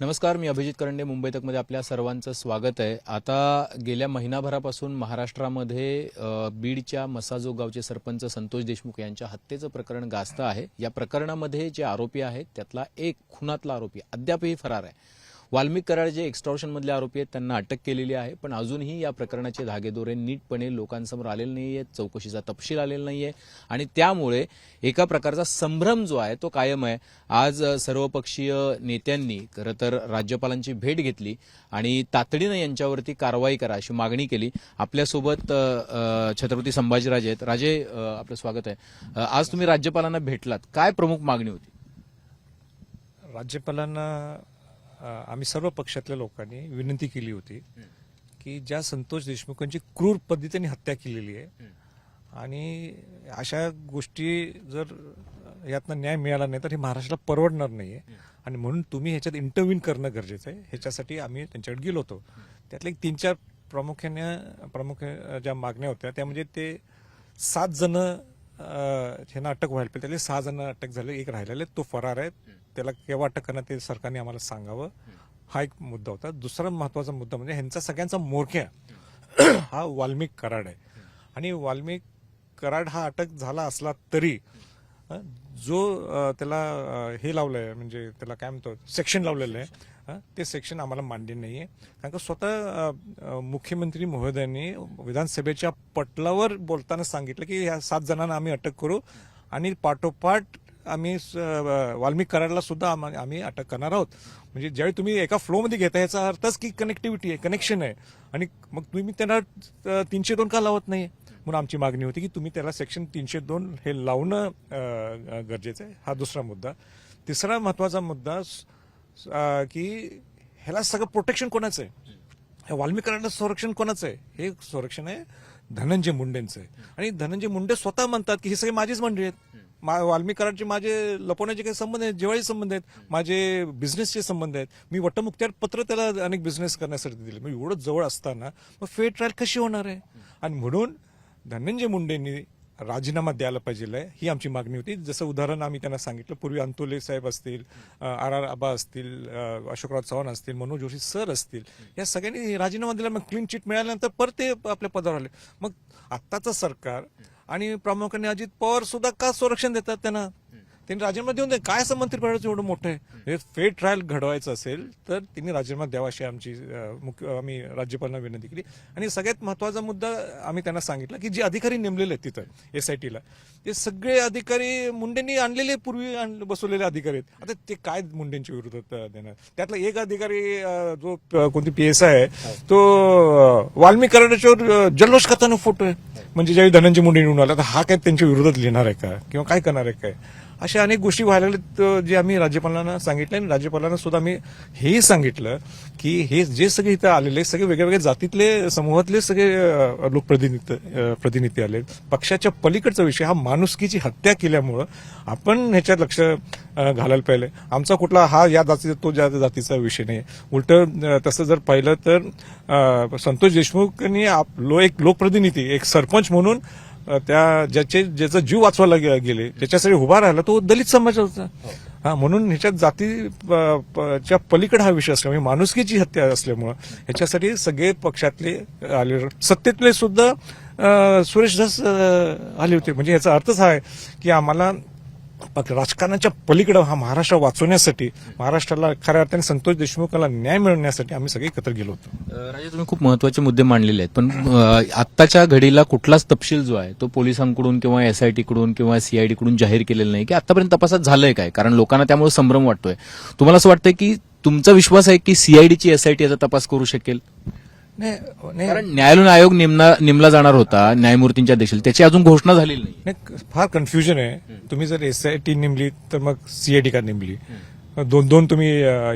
नमस्कार मी अभिजित करंडे मुंबई तकमध्ये आपल्या सर्वांचं स्वागत आहे. आता गेल्या महिनाभरापासून महाराष्ट्रामध्ये बीडच्या मसाजो गावचे सरपंच संतोष देशमुख यांच्या हत्येचं प्रकरण गाजतं आहे. या प्रकरणामध्ये जे आरोपी आहेत त्यातला एक खुनातला आरोपी अद्यापही फरार आहे. वाल्मिक कराड जे एक्स्टॉर्शनमधले आरोपी आहेत त्यांना अटक केलेली आहे पण अजूनही या प्रकरणाचे धागेदोरे नीटपणे लोकांसमोर आलेले नाही आहेत चौकशीचा तपशील आलेला आहे आणि त्यामुळे एका प्रकारचा संभ्रम जो आहे तो कायम आहे. आज सर्वपक्षीय नेत्यांनी खरं तर राज्यपालांची भेट घेतली आणि तातडीनं यांच्यावरती कारवाई करा अशी मागणी केली. आपल्यासोबत छत्रपती संभाजीराजे आहेत. राजे आपलं स्वागत आहे. आज तुम्ही राज्यपालांना भेटलात. काय प्रमुख मागणी होती? राज्यपालांना आम्ही सर्व पक्षातल्या लोकांनी विनंती केली होती की ज्या संतोष देशमुखांची क्रूर पद्धतीने हत्या केलेली आहे आणि अशा गोष्टी जर यातनं न्याय मिळाला नाही तर हे महाराष्ट्राला परवडणार नाही आहे आणि म्हणून तुम्ही ह्याच्यात इंटरव्ह्यून करणं गरजेचं आहे. ह्याच्यासाठी आम्ही त्यांच्याकडे गेलो होतो. त्यातले एक तीन चार प्रामुख्याने प्रामुख्या ज्या मागण्या होत्या त्या म्हणजे ते सात जण ह्यांना अटक व्हायला पाहिजे त्यातले सहा जण अटक झाले. एक राहिलेले तो फरार आहे. त्याला केव्हा अटक करणार ते सरकारने आम्हाला सांगावं. हा एक मुद्दा होता. दुसरा महत्त्वाचा मुद्दा म्हणजे ह्यांचा सगळ्यांचा मोरक्या. हा वाल्मिक कराड आहे. आणि वाल्मिक कराड हा अटक झाला असला तरी जो त्याला हे लावलंय म्हणजे त्याला काय म्हणतो सेक्शन लावलेलं आहे. ते सेक्शन आम्हाला मान्य आहे कारण का स्वतः मुख्यमंत्री महोदयांनी विधानसभेच्या पटलावर बोलताना सांगितलं की ह्या सात जणांना आम्ही अटक करू आणि पाठोपाठ आम्ही स- वाल्मिक कराडला सुद्धा आम्ही अटक करणार आहोत. म्हणजे ज्यावेळी तुम्ही एका फ्लोमध्ये घेता याचा अर्थच की कनेक्टिव्हिटी आहे कनेक्शन आहे. आणि मग तुम्ही त्यांना तीनशे दोन का लावत नाही म्हणून आमची मागणी होती की तुम्ही त्याला सेक्शन तीनशे दोन हे लावणं गरजेचं आहे. हा दुसरा मुद्दा. तिसरा महत्त्वाचा मुद्दा की ह्याला सगळं प्रोटेक्शन कोणाचं आहे? हे वाल्मिकांना संरक्षण कोणाचं आहे? हे संरक्षण आहे धनंजय मुंडेंचं आहे. आणि धनंजय मुंडे स्वतः म्हणतात की हे सगळे माझीच मंडळी आहेत. मा- वाल्मिक कराडचे माझे लपवण्याचे काही संबंध आहेत जिवाळी संबंध आहेत माझे बिझनेसचे संबंध आहेत. मी वटमुक्त्यार पत्र त्याला अनेक बिझनेस करण्यासाठी दिले. मग एवढं जवळ असताना मग फेअर ट्रायल कशी होणार आहे? आणि म्हणून धनंजय मुंडेंनी राजीनामा द्यायला पाहिजे ही आमची मागणी होती. जसं उदाहरण आम्ही त्यांना सांगितलं पूर्वी अंतोले साहेब असतील आर आर आबा असतील अशोकराव चव्हाण असतील मनोज जोशी सर असतील या सगळ्यांनी राजीनामा दिला मग क्लीन चिट मिळाल्यानंतर परत ते आपल्या पदावर आले. मग आत्ताचं सरकार आणि प्रामुख्याने अजित पवार सुद्धा का संरक्षण देतात त्यांना? त्यांनी राजीनामा देऊन दे. काय असं मंत्रिपदाचं एवढं मोठं आहे. हे फेअर ट्रायल घडवायचं असेल तर त्यांनी राजीनामा द्यावा अशी आमची मुख्य आम्ही राज्यपालांना विनंती केली. आणि सगळ्यात महत्त्वाचा मुद्दा आम्ही त्यांना सांगितला की जे अधिकारी नेमलेले आहेत तिथं एस आय टीला ते सगळे अधिकारी मुंडेंनी आणलेले पूर्वी बसवलेले अधिकारी आहेत. आता ते काय मुंडेंच्या विरोधात देणार? त्यातला एक अधिकारी जो कोणती पी एस आय आहे तो अ, कराडाच्यावर जल्लोष करताना फोटो आहे. म्हणजे ज्यावेळी धनंजय मुंडे निवडून आला तर हा काय त्यांच्या विरोधात लिहिणार आहे का? किंवा काय करणार आहे काय? अशा अनेक गोष्टी व्हायला जे आम्ही राज्यपालांना सांगितलं आणि राज्यपालांना सुद्धा आम्ही हेही सांगितलं की हे जे सगळे इथं आलेले सगळे वेगळ्या जातीतले समूहातले सगळे लोकप्रतिनिधी प्रतिनिधी आले पक्षाच्या पलीकडचा विषय हा माणुसकीची हत्या केल्यामुळं आपण ह्याच्यात लक्ष घालायला पाहिजे आमचा कुठला हा या जातीचा तो ज्या जातीचा विषय नाही. उलट तसं जर पाहिलं तर संतोष देशमुखांनी आप- लो एक लोकप्रतिनिधी एक सरपंच म्हणून त्या ज्याचे ज्याचा जीव वाचवायला गेले ज्याच्यासाठी उभा राहिला तो दलित समाजाचा. होता हा म्हणून ह्याच्यात जाती प- पलीकडे हा विषय असल्यामुळे म्हणजे माणुसकीची हत्या असल्यामुळं ह्याच्यासाठी सगळे पक्षातले आले. सत्तेतले सुद्धा सुरेश धस आले होते. म्हणजे याचा अर्थच हा आहे की आम्हाला राजकारणाच्या पलीकडे हा महाराष्ट्र वाचवण्यासाठी महाराष्ट्राला खऱ्या अर्थाने संतोष देशमुखला न्याय मिळवण्यासाठी आम्ही सगळे एकत्र गेलो होतो. राजे तुम्ही खूप महत्त्वाचे मुद्दे मांडलेले आहेत. पण आत्ताच्या घडीला कुठलाच तपशील जो आहे तो पोलिसांकडून किंवा एसआयटीकडून किंवा सीआयडीकडून जाहीर केलेला नाही. की आतापर्यंत तपासात झालंय काय? कारण लोकांना त्यामुळे संभ्रम वाटतोय. तुम्हाला असं वाटतंय की तुमचा विश्वास आहे की सीआयडीची एसआयटी याचा तपास करू शकेल? नाही नाही. कारण न्यायालयीन आयोग नेमना नेमला जाणार होता न्यायमूर्तींच्या देखील. त्याची अजून घोषणा झालेली नाही. नाही फार कन्फ्युजन आहे. तुम्ही जर एस आय टी नेमली तर मग सीआयडी का नेमली? दोन दोन तुम्ही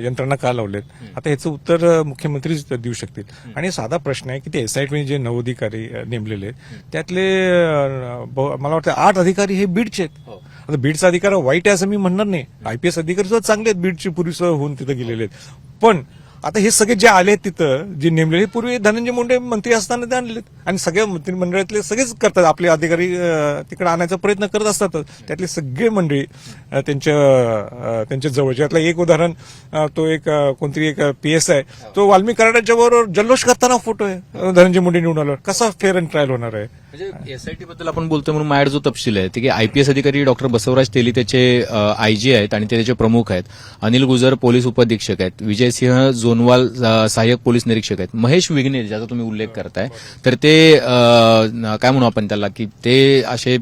यंत्रणा का लावलेत? आता याचं उत्तर मुख्यमंत्रीच देऊ शकतील. आणि साधा प्रश्न आहे की ते एसआयटी जे नऊ अधिकारी नेमलेले आहेत. त्यातले मला वाटतं आठ अधिकारी हे बीडचे आहेत. आता बीडचा अधिकार वाईट आहे असं मी म्हणणार नाही. आयपीएस अधिकारी सुद्धा चांगले आहेत. बीडचे पूर्वी होऊन तिथे गेलेले आहेत. पण आता हे सगळे जे आले तिथं जे नेमलेले पूर्वी धनंजय मुंडे मंत्री असताना ते आणलेत आणि सगळ्या मंत्रिमंडळातले सगळेच करतात. आपले अधिकारी तिकडे आणायचा प्रयत्न करत असतात. त्यातले सगळे मंडळी त्यांच्या त्यांच्या जवळचे यातलं एक उदाहरण तो एक कोणतरी एक पी एस आहे. तो वाल्मी कराडाच्या बरोबर जल्लोष करताना फोटो आहे. धनंजय मुंडे निवडून आल्यावर. कसा फेअर अँड ट्रायल होणार आहे? म्हणजे एसआयटी बद्दल आपण बोलतोय म्हणून माझ्या जो तपशील आहे ते की आयपीएस अधिकारी डॉक्टर बसवराज तेली त्याचे आयजी आहेत आणि ते त्याचे प्रमुख आहेत. अनिल गुजर पोलीस उपअधीक्षक आहेत. विजय सिंह जोनवाल सहाय्यक पोलीस निरीक्षक आहेत. महेश विघ्ने ज्याचा तुम्ही उल्लेख करताय तर ते काय म्हणू आपण त्याला की ते असे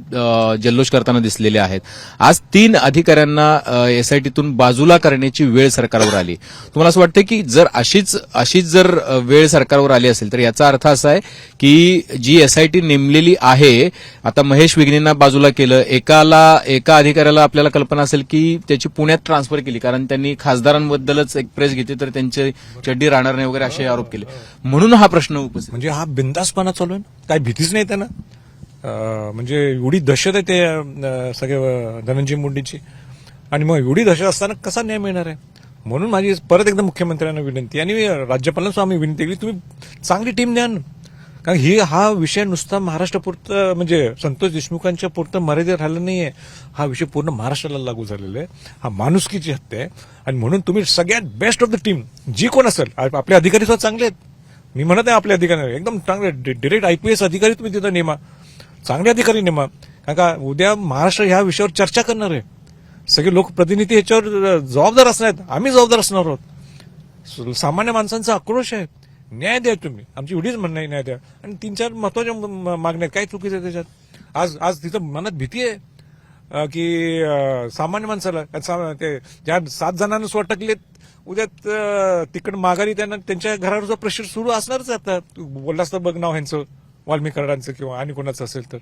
जल्लोष करताना दिसलेले आहेत. आज तीन अधिकाऱ्यांना एसआयटीतून बाजूला करण्याची वेळ सरकारवर आली. तुम्हाला असं वाटतं की जर अशीच अशीच जर वेळ सरकारवर आली असेल तर याचा अर्थ असा आहे की जी एसआयटी नेमलेली आहे आता महेश विघ्नेंना बाजूला केलं एकाला एका अधिकाऱ्याला आपल्याला कल्पना असेल की त्याची पुण्यात ट्रान्सफर केली कारण त्यांनी खासदारांबद्दलच एक प्रेस घेतली तर त्यांचे चड्डी राहणार नाही वगैरे असे आरोप केले. म्हणून हा प्रश्न उपस्थित. म्हणजे हा बिंदासपणा चालू आहे ना? काय भीतीच नाही त्यांना? म्हणजे एवढी दहशत आहे ते सगळे धनंजय मुंडेची. आणि मग एवढी दहशत असताना कसा न्याय मिळणार आहे? म्हणून माझी परत एकदा मुख्यमंत्र्यांना विनंती. आणि राज्यपालांना सुद्धा आम्ही विनंती केली तुम्ही चांगली टीम द्या ना. कारण ही हा विषय नुसता महाराष्ट्रापुरतं म्हणजे संतोष देशमुखांच्या पुरतं मर्यादित राहिलं नाहीये. हा विषय पूर्ण महाराष्ट्राला लागू झालेला आहे. हा माणुसकीची हत्या आहे. आणि म्हणून तुम्ही सगळ्यात बेस्ट ऑफ द टीम जी कोण असेल आपले अधिकारी सुद्धा चांगले आहेत. मी म्हणत आहे आपले अधिकारी एकदम चांगले डिरेक्ट आयपीएस अधिकारी तुम्ही तिथं नेमा. चांगले अधिकारी नेमा. कारण का उद्या महाराष्ट्र ह्या विषयावर चर्चा करणार आहे. सगळे लोकप्रतिनिधी ह्याच्यावर जबाबदार असणार आहेत. आम्ही जबाबदार असणार आहोत. सामान्य माणसांचा आक्रोश आहे. न्याय द्या तुम्ही. आमची एवढीच म्हणणं आहे न्याय द्या. आणि तीन चार महत्त्वाच्या मागण्या आहेत. काय चुकीचं आहे त्याच्यात. आज आज तिथं मनात भीती आहे की सामान्य माणसाला सा- ते ज्या सात जणांना स्वटकलेत उद्या तिकडं माघारी त्यांना त्यांच्या घरावरचा प्रेशर सुरू असणारच आता. तू बोललास तर बघ नाव ह्यांचं वाल्मी किंवा आणि कोणाचं असेल तर.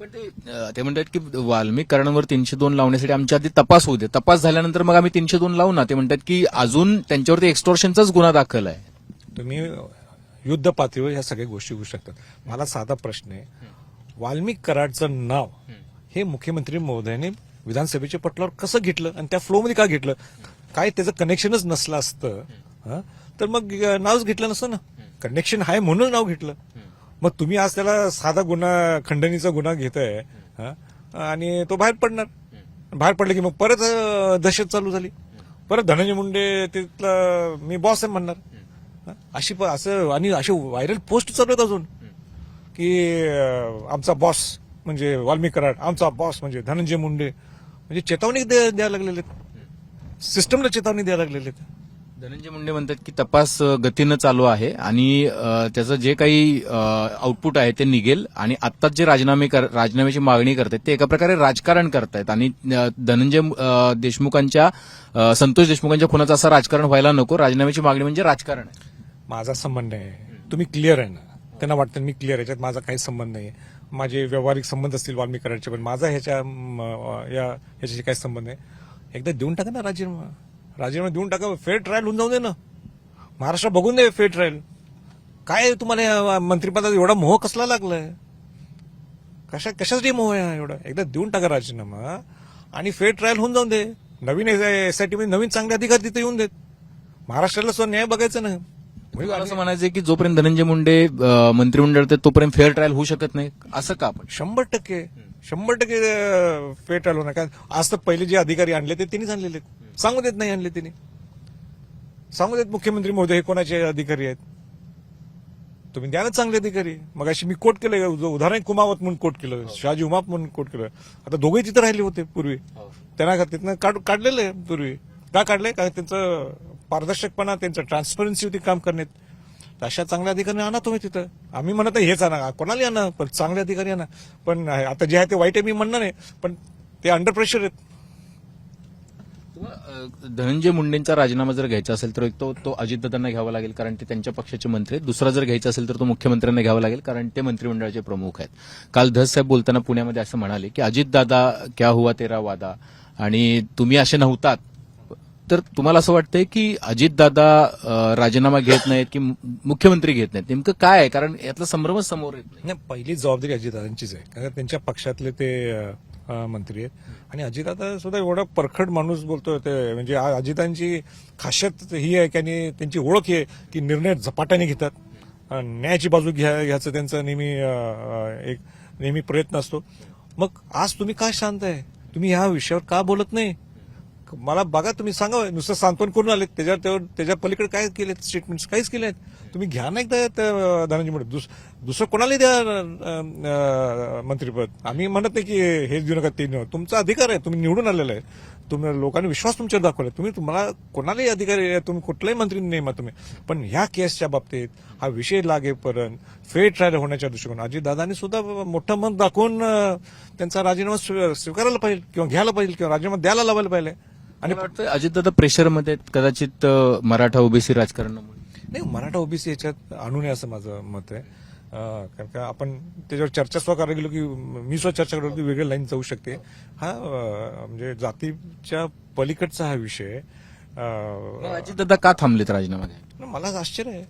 पण ते ते म्हणतात की वाल्मिक तीनशे दोन लावण्यासाठी आमच्या आधी तपास होऊ दे. तपास झाल्यानंतर मग आम्ही तीनशे दोन लावू ना. ते म्हणतात की अजून त्यांच्यावरती एक्स्टॉर्शनचाच गुन्हा दाखल आहे. तुम्ही युद्ध पातळीवर ह्या सगळ्या गोष्टी होऊ शकतात. मला साधा प्रश्न आहे. वाल्मिक कराडचं नाव हे मुख्यमंत्री महोदयाने विधानसभेच्या पटलावर कसं घेतलं आणि त्या फ्लोमध्ये का घेतलं? काय त्याचं कनेक्शनच नसलं असतं तर मग नावच घेतलं नसतं ना. कनेक्शन आहे म्हणून नाव घेतलं. मग तुम्ही आज त्याला साधा गुन्हा खंडणीचा गुन्हा घेताय हं? आणि तो बाहेर पडणार. बाहेर पडलं की मग परत दहशत चालू झाली. परत धनंजय मुंडे तिथला मी बॉस आहे म्हणणार. अशी असं आणि असे व्हायरल पोस्ट चालू अजून. की आमचा बॉस म्हणजे वाल्मिक कराड आमचा बॉस म्हणजे धनंजय मुंडे म्हणजे चेतावणी द्या- द्यायला लागलेले सिस्टमला चेतावणी द्यायला लागलेले धनंजय मुंडे म्हणतात की तपास गतीनं चालू आहे आणि त्याचं जे काही आउटपुट आहे ते निघेल आणि आत्ताच जे राजीनामे कर- राजीनाम्याची मागणी करतायत ते एका प्रकारे राजकारण करतायत आणि धनंजय देशमुखांच्या संतोष देशमुखांच्या खुनाचं असं राजकारण व्हायला नको. राजीनाम्याची मागणी म्हणजे राजकारण आहे. माझा संबंध आहे. तुम्ही क्लिअर आहे ना? त्यांना वाटतं मी क्लिअर याच्यात माझा काही संबंध नाही. माझे व्यावहारिक संबंध असतील वाल्मिकरांचे पण माझा ह्याच्या या ह्याच्याशी काही संबंध नाही. एकदा देऊन टाका ना राजीनामा. राजीनामा देऊन टाका. फेअर ट्रायल होऊन जाऊ दे ना. महाराष्ट्र बघून दे फेअर ट्रायल काय तुम्हाला या मंत्रिपदाचा एवढा मोह कसला लागलाय? कशा कशासाठी मोह आहे हा एवढा? एकदा देऊन टाका राजीनामा आणि फेअर ट्रायल होऊन जाऊन दे. नवीन एसआयटी मध्ये नवीन चांगले अधिकारी तिथे येऊन देत. महाराष्ट्राला सुद्धा न्याय बघायचा ना. असं म्हणायचं की जोपर्यंत धनंजय मुंडे आहेत, तोपर्यंत फेअर ट्रायल होऊ शकत नाही. असं का आपण? शंभर टक्के. शंभर टक्के फेट ट्रायल होणार. कारण आज तर पहिले जे अधिकारी आणले ते त्यांनीच आणलेले सांगू देत नाही आणले त्यांनी सांगू देत मुख्यमंत्री महोदय हे कोणाचे अधिकारी आहेत? तुम्ही द्या ना चांगले अधिकारी. मग अशी मी कोट केलं उद- उदाहरण कुमावत म्हणून कोट केलं शहाजी उमाप म्हणून कोट केलं. आता दोघेही तिथं राहिले होते पूर्वी. त्यांना का तिथनं काढ काढलेलं आहे पूर्वी. का काढलंय? कारण त्यांचं पारदर्शकपणा त्यांचं ट्रान्सपरन्सी होती काम करण्यात. तर अशा चांगल्या अधिकारी आणा तुम्ही तिथं. आम्ही म्हणत हेच आणा. कोणाला आणा? पण चांगले अधिकारी आणा. पण आता जे आहे ते वाईट आहे मी म्हणणार नाही पण ते अंडर प्रेशर आहेत. धनंजय मुंडेंचा राजीनामा जर घ्यायचा असेल तर एक तो तो अजितदादांना घ्यावा लागेल. कारण ते त्यांच्या पक्षाचे मंत्री आहेत. दुसरा जर घ्यायचा असेल तर तो मुख्यमंत्र्यांना घ्यावा लागेल कारण ते मंत्रिमंडळाचे प्रमुख आहेत. काल धस साहेब बोलताना पुण्यामध्ये असं म्हणाले की अजितदादा क्या हुआ तेरा वादा? आणि तुम्ही असे नव्हतात. तर तुम्हाला असं वाटतंय की अजितदादा राजीनामा घेत नाहीत की मुख्यमंत्री घेत नाहीत? नेमकं काय आहे? कारण यातला संभ्रमच समोर येत नाही. पहिली जबाबदारी अजितदादांचीच आहे. कारण त्यांच्या पक्षातले ते मंत्री आहेत. आणि अजितदादा सुद्धा एवढा परखड माणूस बोलतोय ते म्हणजे अजितांची खासियत ही आहे की आणि त्यांची ओळख आहे की निर्णय झपाट्याने घेतात. न्यायाची बाजू घ्या घ्यायचं त्यांचा नेहमी एक नेहमी प्रयत्न असतो. मग आज तुम्ही काय शांत आहे? तुम्ही ह्या विषयावर का बोलत नाही? मला बघा तुम्ही सांगा नुसतं सांत्वन करून आले त्याच्या त्याच्या पलीकडे काय केले स्टेटमेंट्स काहीच केले आहेत तुम्ही घ्या ना एकदा त्या धनंजय मुंडे. दुस- दुसरं कोणाला द्या मंत्रीपद. आम्ही म्हणत नाही की हे देऊ नका ते देऊ तुमचा अधिकार आहे. तुम्ही निवडून आलेला आहे. तुम्ही लोकांनी विश्वास तुमच्यावर दाखवला तुम्ही तुम्हाला कोणालाही अधिकार तुम्ही कुठल्याही मंत्री नेमा तुम्ही. पण ह्या केसच्या बाबतीत हा विषय लागेपर्यंत फेर ट्रायल होण्याच्या दृष्टिकोन अजितदादांनी सुद्धा मोठं मत दाखवून त्यांचा राजीनामा स्वी- स्वीकारायला पाहिजे किंवा घ्यायला पाहिजे किंवा राजीनामा द्यायला लावायला पाहिजे. आणि वाटतं अजितदादा प्रेशरमध्ये कदाचित मराठा ओबीसी राजकारणामुळे. नाही मराठा ओबीसी याच्यात आणू नये असं माझं मत आहे. कारण का आपण त्याच्यावर चर्चा सुद्धा करायला गेलो की मी सुद्धा चर्चा करतो की वेगळी लाईन जाऊ शकते. हा म्हणजे जातीच्या पलीकडचा हा विषय अजितदादा का थांबलेत राजीनामा? मला आश्चर्य आहे.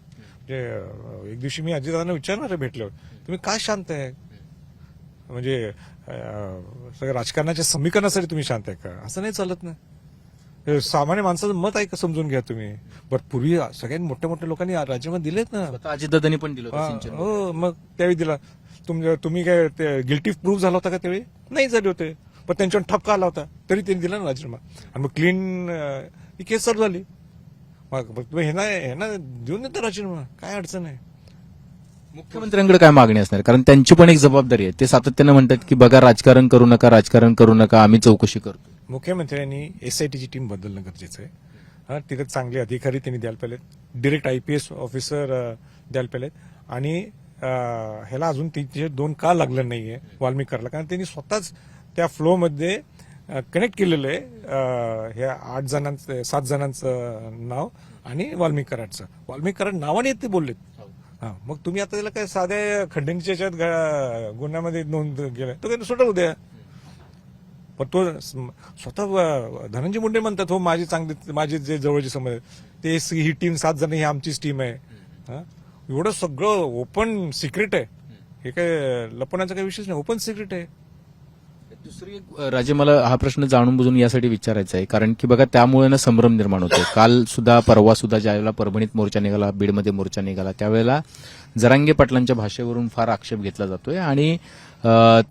म्हणजे एक दिवशी मी अजितदादांना विचारणार आहे भेटल्यावर तुम्ही काय शांत आहे? म्हणजे अं, सगळं राजकारणाच्या समीकरणासाठी तुम्ही शांत आहे का? असं नाही चालत ना. सामान्य माणसाचं मत आहे का समजून घ्या तुम्ही? बरं पूर्वी सगळ्यांनी मोठ्या मोठ्या लोकांनी राजीनामा दिलेत ना. अजितदादांनी पण दिलं होतं हा, सिंचन. हो मग त्यावेळी दिला. तुम- तुम्ही काय गिल्टी प्रूव्ह झाला होता का त्यावेळी? नाही झाले होते. पण त्यांच्यावर ठपका आला होता. तरी त्यांनी दिला ना राजीनामा. आणि मग क्लीन ही केस चालू झाली. मग मग तुम्ही हे ना हे ना देऊन देता राजीनामा. काय अडचण आहे? मुख्यमंत्र्यांकडे काय मागणी असणार? कारण त्यांची पण एक जबाबदारी आहे. ते सातत्यानं म्हणतात की बघा राजकारण करू नका राजकारण करू नका आम्ही चौकशी करतो मुख्यमंत्र्यांनी एसआयटीची टीम बदलणं गरजेचं आहे. तिथे चांगले अधिकारी त्यांनी द्यायला पाहिजेत डिरेक्ट आयपीएस ऑफिसर द्यायला पाहिजेत आणि ह्याला अजून तिचे दोन का लागलं नाहीये वाल्मिक करायला कारण त्यांनी स्वतःच त्या फ्लोमध्ये कनेक्ट केलेलं आहे. ह्या आठ जणांचं सात जणांचं नाव आणि वाल्मिक कराडचं वाल्मिक कराड नावाने ते बोललेत. हा मग तुम्ही आता त्याला काय साध्या खंडणीच्या गुन्ह्यामध्ये नोंद केलं? तो काही सुटवू द्या पण तो स्वतः धनंजय मुंडे म्हणतात हो माझी चांगली माझे जे जवळचे समज ते ही टीम सात जण ही आमचीच टीम आहे. एवढं सगळं ओपन सिक्रेट आहे. हे काय लपवण्याचा काही विषयच नाही ओपन सिक्रेट आहे. दुसरी एक राजे मला हा प्रश्न जाणून बुजून यासाठी विचारायचा आहे कारण की बघा त्यामुळे ना संभ्रम निर्माण होतो. काल सुद्धा परवा सुद्धा ज्यावेळेला परभणीत मोर्चा निघाला बीडमध्ये मोर्चा निघाला त्यावेळेला जरांगे पाटलांच्या भाषेवरून फार आक्षेप घेतला जातोय आणि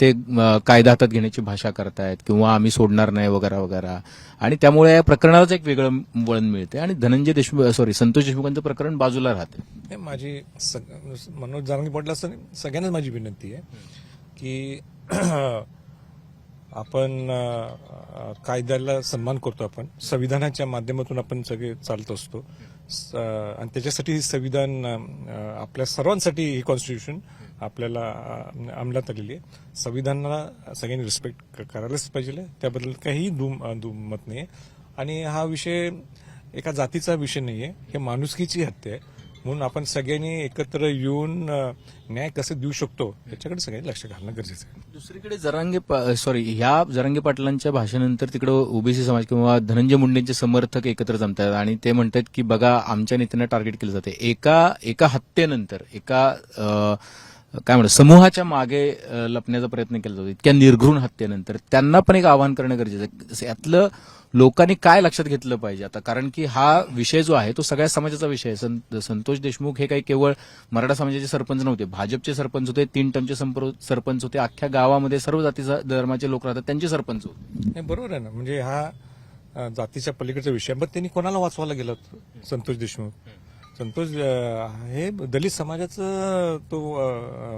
ते कायदा हातात घेण्याची भाषा करतायत किंवा आम्ही सोडणार नाही वगैरे वगैरे. आणि त्यामुळे या प्रकरणालाच एक वेगळं वळण मिळते आणि धनंजय देशमुख सॉरी संतोष देशमुखांचं प्रकरण बाजूला राहते. हे माझी सग- मनोज जारंगी पाटला सगळ्यांनाच माझी विनंती आहे की आपण कायद्याला सन्मान करतो आपण. संविधानाच्या माध्यमातून आपण सगळे चालत असतो. आणि त्याच्यासाठी संविधान आपल्या सर्वांसाठी ही कॉन्स्टिट्यूशन आपल्याला अंमलात आलेली आहे. संविधानाला सगळ्यांनी रिस्पेक्ट करायलाच पाहिजे. त्याबद्दल काहीही दुम दुमत नाही आणि हा विषय एका जातीचा विषय नाही आहे हे माणुसकीची हत्या आहे. म्हणून आपण सगळ्यांनी एकत्र येऊन न्याय कसं देऊ शकतो याच्याकडे सगळ्यांनी लक्ष घालणं गरजेचं आहे. दुसरीकडे जरांगे सॉरी ह्या जरांगे पाटलांच्या भाषणानंतर तिकडे ओबीसी समाज किंवा धनंजय मुंडेंचे समर्थक एकत्र जमतात आणि ते म्हणतात की बघा आमच्या नेत्यांना टार्गेट केलं जाते एका एका हत्येनंतर एका काय म्हणतो समूहाच्या मागे लपण्याचा प्रयत्न केला जातो. इतक्या निर्घृण हत्येनंतर. त्यांना पण एक आवाहन करणं गरजेचं आहे. जसं यातलं लोकांनी काय लक्षात घेतलं पाहिजे आता? कारण की हा विषय जो आहे तो सगळ्या समाजाचा विषय आहे. सं- संतोष देशमुख हे काही केवळ मराठा समाजाचे सरपंच नव्हते. भाजपचे सरपंच होते तीन टर्मचे सरपंच होते. अख्ख्या गावामध्ये सर्व जाती धर्माचे लोक राहतात त्यांचे सरपंच होते. बरोबर आहे ना. म्हणजे हा जातीच्या पलीकडचा विषय मग त्यांनी कोणाला वाचवायला गेला संतोष देशमुख? संतोष हे दलित समाजाचं तो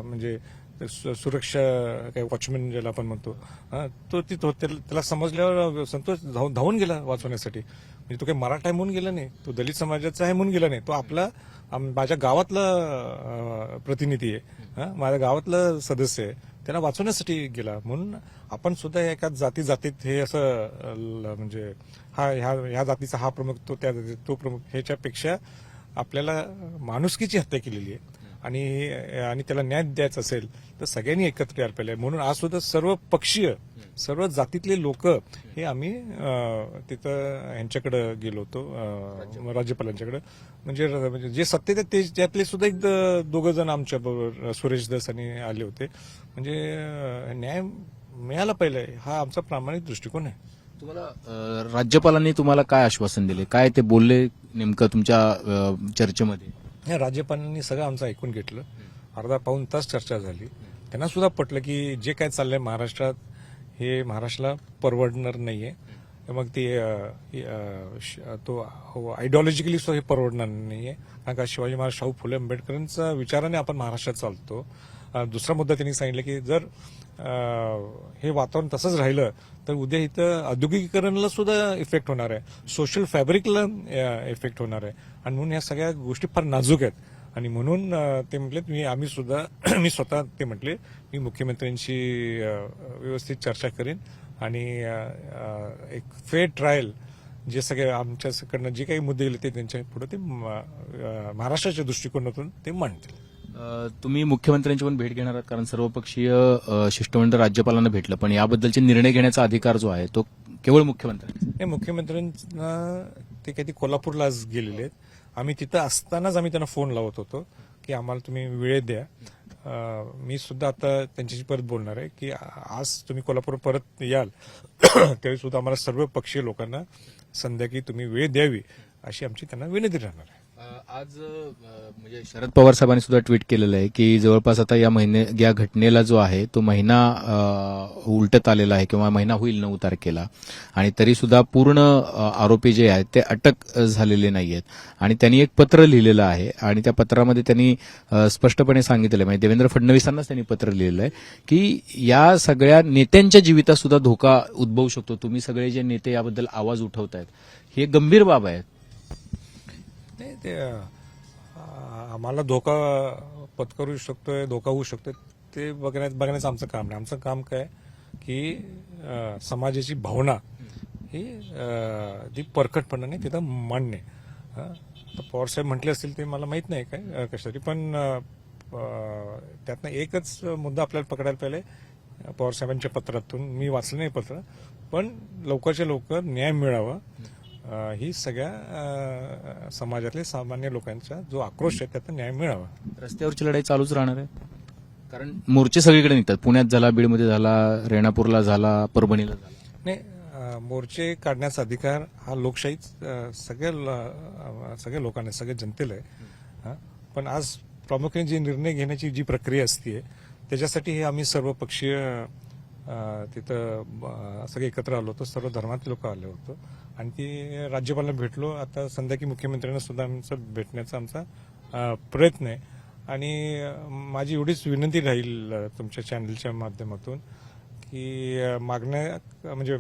म्हणजे सुरक्षा काय वॉचमॅन ज्याला आपण म्हणतो तो तिथं त्याला त्याला समजल्यावर संतोष धावून धावून गेला वाचवण्यासाठी. म्हणजे तो काही मराठा म्हणून गेला नाही तो दलित समाजाचा आहे म्हणून गेला नाही. तो आपला माझ्या गावातला प्रतिनिधी आहे माझ्या गावातला सदस्य आहे. त्याला वाचवण्यासाठी गेला म्हणून आपण सुद्धा एका जाती जातीत हे असं ल- म्हणजे हा ह्या ह्या जातीचा हा प्रमुख तो त्या तो प्रमुख ह्याच्यापेक्षा आपल्याला माणुसकीची हत्या केलेली आहे. आणि आणि त्याला न्याय द्यायचा असेल तर सगळ्यांनी एकत्र यायला पाहिजे. म्हणून आज सुद्धा सर्व पक्षीय सर्व जातीतले लोक हे आम्ही तिथं ह्यांच्याकडे गेलो होतो राज्यपालांच्याकडे. म्हणजे म्हणजे जे सत्तेत ते त्यातले सुद्धा एक दोघं जण आमच्या बरोबर सुरेश दस आणि आले होते. म्हणजे न्याय मिळाला पाहिजे हा आमचा प्रामाणिक दृष्टिकोन आहे. तुम्हाला राज्यपालांनी तुम्हाला काय आश्वासन दिले? काय ते बोलले नेमकं तुमच्या चर्चेमध्ये? हे राज्यपालांनी सगळं आमचं ऐकून घेतलं. अर्धा पाऊन तास चर्चा झाली. त्यांना सुद्धा पटलं की जे काय चाललंय महाराष्ट्रात हे महाराष्ट्राला परवडणार नाहीये. मग ते श- तो हो, आयडिओलॉजिकली सुद्धा हे परवडणार नाहीये. कारण का शिवाजी महाराज शाहू फुले आंबेडकरांच्या विचाराने आपण महाराष्ट्रात चालतो. दुसरा मुद्दा त्यांनी सांगितलं की जर हे वातावरण तसंच राहिलं तर उद्या इथं औद्योगिकीकरणला सुद्धा इफेक्ट होणार आहे. सोशल फॅब्रिकला इफेक्ट होणार आहे. आणि म्हणून ह्या सगळ्या गोष्टी फार नाजूक आहेत. आणि म्हणून ते म्हटले मी आम्ही सुद्धा मी स्वतः ते म्हटले मी मुख्यमंत्र्यांशी व्यवस्थित चर्चा करेन. आणि एक फेअर ट्रायल जे सगळे आमच्याकडनं जे काही मुद्दे गेले ते त्यांच्या पुढे ते महाराष्ट्राच्या दृष्टिकोनातून ते मांडतील. तुम्ही मुख्यमंत्र्यांची पण भेट घेणार आहात कारण सर्वपक्षीय शिष्टमंडळ राज्यपालांना भेटलं. पण याबद्दलचे निर्णय घेण्याचा अधिकार जो आहे तो केवळ मुख्यमंत्री हे मुख्यमंत्र्यांना ते काही ते कोल्हापूरला आज गेलेले आहेत. आम्ही तिथं असतानाच आम्ही त्यांना फोन लावत होतो की आम्हाला तुम्ही वेळ द्या. मी सुद्धा आता त्यांच्याशी परत बोलणार आहे की आज तुम्ही कोल्हापूर परत याल त्यावेळी सुद्धा आम्हाला सर्व पक्षीय लोकांना संध्याकाळी तुम्ही वेळ द्यावी अशी आमची त्यांना विनंती राहणार आहे. आज म्हणजे शरद पवार साहेबांनी सुद्धा ट्विट केलेलं आहे की जवळपास आता या महिने या घटनेला जो आहे तो महिना उलटत आलेला आहे किंवा महिना होईल नऊ तारखेला. आणि तरी सुद्धा पूर्ण आरोपी जे आहेत ते अटक झालेले नाही आहेत आणि त्यांनी एक पत्र लिहिलेलं आहे आणि त्या पत्रामध्ये त्यांनी स्पष्टपणे सांगितलेलं आहे. म्हणजे देवेंद्र फडणवीसांनाच त्यांनी पत्र लिहिलेलं आहे की या सगळ्या नेत्यांच्या जीवितात सुद्धा धोका उद्भवू शकतो. तुम्ही सगळे जे नेते याबद्दल आवाज उठवतायत ही एक गंभीर बाब आहे नाही ते आम्हाला धोका पत्करू शकतोय धोका होऊ शकतोय ते बघण्यात बघण्याचं आमचं काम नाही. आमचं काम काय की समाजाची भावना ही जी ती परखटपणाने तिथं मांडणे तर पवार साहेब म्हटले असतील ते मला माहीत नाही काय कशासाठी कशातरी पण त्यातनं एकच मुद्दा आपल्याला पकडायला पाहिजे पवार साहेबांच्या पत्रातून. मी वाचलं नाही पत्र पण लवकरच्या लवकर न्याय मिळावा ही सगळ्या समाजातले सामान्य लोकांचा जो आक्रोश आहे त्याचा न्याय मिळावा. रस्त्यावरची लढाई चालूच राहणार आहे. कारण मोर्चे सगळीकडे निघतात. पुण्यात झाला बीडमध्ये झाला रेणापूरला झाला परभणीला झाला. नाही मोर्चे काढण्याचा अधिकार हा लोकशाहीच सगळ्या सगळ्या लोकांना सगळ्या जनतेला आहे. हं. पण आज प्रामुख्याने जी निर्णय घेण्याची जी प्रक्रिया असते त्याच्यासाठी हे आम्ही सर्व पक्षीय तिथं सगळे एकत्र आलो होतो सर्व धर्मातले लोक आले होतो. आणि ती राज्यपालांना भेटलो. आता संध्याकाळी मुख्यमंत्र्यांना सुद्धा आमचं भेटण्याचा आमचा प्रयत्न आहे. आणि माझी एवढीच विनंती राहील तुमच्या चॅनलच्या माध्यमातून की मागण्या म्हणजे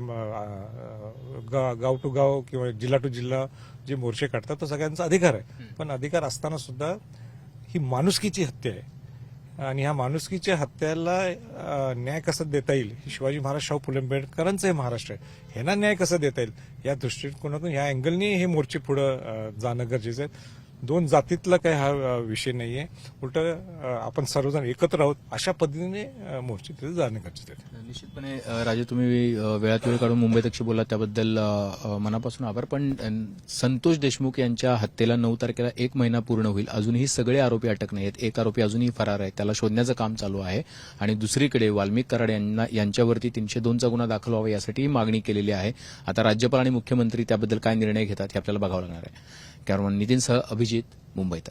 गा- गाव टू गाव किंवा जिल्हा टू जिल्हा जे मोर्चे काढतात तो सगळ्यांचा अधिकार आहे. पण अधिकार असताना सुद्धा ही माणुसकीची हत्या आहे. आणि ह्या माणुसकीच्या हत्याला न्याय कसा देता येईल? शिवाजी महाराज शाहू फुले आंबेडकरांचं हे महाराष्ट्र आहे. ह्यांना न्याय कसा देता येईल? या दृष्टिकोनातून ह्या अँगलनी हे मोर्चे पुढे जाणं गरजेचं आहे. दोन जातीतला काही हा विषय विषय नाहीये. उलट आपण सर्वजण एकत्र आहोत अशा पद्धतीने मोर्चे तिथे जाणं गरजेचं आहे. निश्चितपणे राजे तुम्ही वेळात वेळ काढून मुंबई तक्षी बोला त्याबद्दल मनापासून आभार. पण संतोष देशमुख यांच्या हत्येला नऊ तारखेला एक महिना पूर्ण होईल. अजूनही सगळे आरोपी अटक नाही आहेत एक आरोपी अजूनही फरार आहे. त्याला शोधण्याचं काम चालू आहे. आणि दुसरीकडे वाल्मिक कराड यांना यांच्यावरती तीनशे दोनचा गुन्हा दाखल व्हावा यासाठी मागणी केलेली आहे. आता राज्यपाल आणि मुख्यमंत्री त्याबद्दल काय निर्णय घेतात हे आपल्याला बघावं लागणार आहे. कॅमेरामन नितीनसह अभिजित मुंबईत